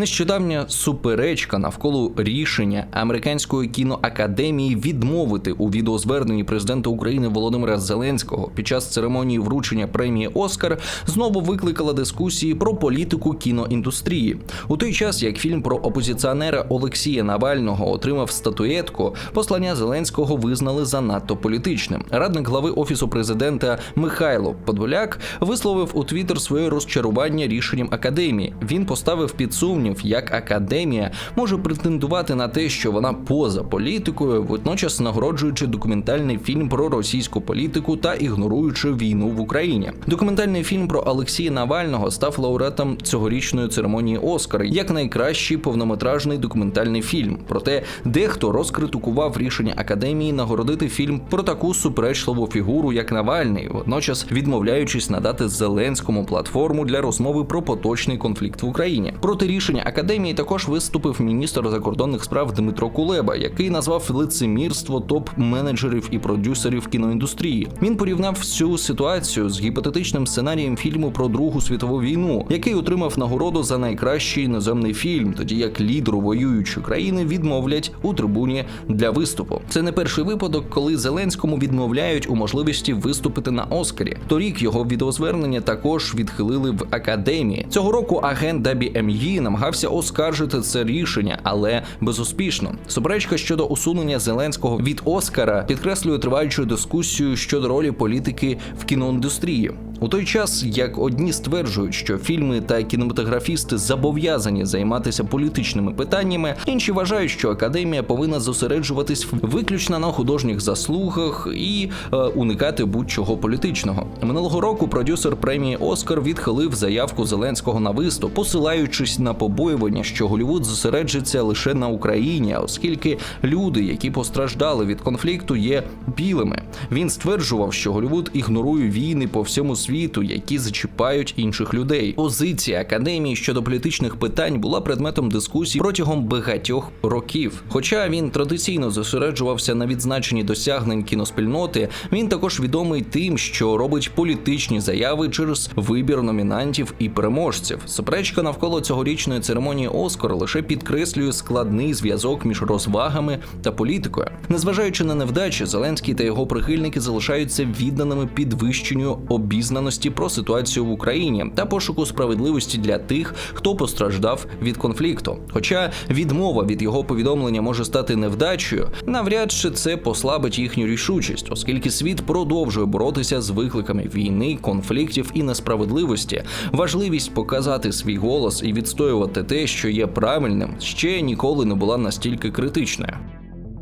Нещодавня суперечка навколо рішення американської кіноакадемії відмовити у відеозверненні президента України Володимира Зеленського під час церемонії вручення премії Оскар знову викликала дискусії про політику кіноіндустрії. У той час, як фільм про опозиціонера Олексія Навального отримав статуетку, послання Зеленського визнали занадто політичним. Радник глави офісу президента Михайло Подоляк висловив у Твіттер своє розчарування рішенням академії. Він поставив під сумнів, як академія може претендувати на те, що вона поза політикою, водночас нагороджуючи документальний фільм про російську політику та ігноруючи війну в Україні. Документальний фільм про Олексія Навального став лауреатом цьогорічної церемонії Оскар як найкращий повнометражний документальний фільм. Проте дехто розкритикував рішення академії нагородити фільм про таку суперечливу фігуру, як Навальний, водночас відмовляючись надати Зеленському платформу для розмови про поточний конфлікт в Україні. Проти рішення академії також виступив міністр закордонних справ Дмитро Кулеба, який назвав лицемірство топ-менеджерів і продюсерів кіноіндустрії. Він порівняв всю ситуацію з гіпотетичним сценарієм фільму про Другу світову війну, який отримав нагороду за найкращий іноземний фільм, тоді як лідеру воюючої країни відмовлять у трибуні для виступу. Це не перший випадок, коли Зеленському відмовляють у можливості виступити на Оскарі. Торік його відеозвернення також відхилили в академії. Цього року агент WME намагався оскаржити це рішення, але безуспішно. Суперечка щодо усунення Зеленського від Оскара підкреслює триваючу дискусію щодо ролі політики в кіноіндустрії. У той час, як одні стверджують, що фільми та кінематографісти зобов'язані займатися політичними питаннями, інші вважають, що академія повинна зосереджуватись виключно на художніх заслугах і е, уникати будь-чого політичного. Минулого року продюсер премії Оскар відхилив заявку Зеленського на виступ, посилаючись на побоювання, що Голівуд зосереджиться лише на Україні, оскільки люди, які постраждали від конфлікту, є білими. Він стверджував, що Голівуд ігнорує війни по всьому світу, які зачіпають інших людей. Позиція академії щодо політичних питань була предметом дискусій протягом багатьох років. Хоча він традиційно зосереджувався на відзначенні досягнень кіноспільноти, він також відомий тим, що робить політичні заяви через вибір номінантів і переможців. Суперечка навколо цьогорічної церемонії Оскар лише підкреслює складний зв'язок між розвагами та політикою. Незважаючи на невдачі, Зеленський та його прихильники залишаються відданими підвищенню обізнаності про ситуацію в Україні та пошуку справедливості для тих, хто постраждав від конфлікту. Хоча відмова від його повідомлення може стати невдачею, навряд чи це послабить їхню рішучість, оскільки світ продовжує боротися з викликами війни, конфліктів і несправедливості. Важливість показати свій голос і відстоювати те, що є правильним, ще ніколи не була настільки критичною.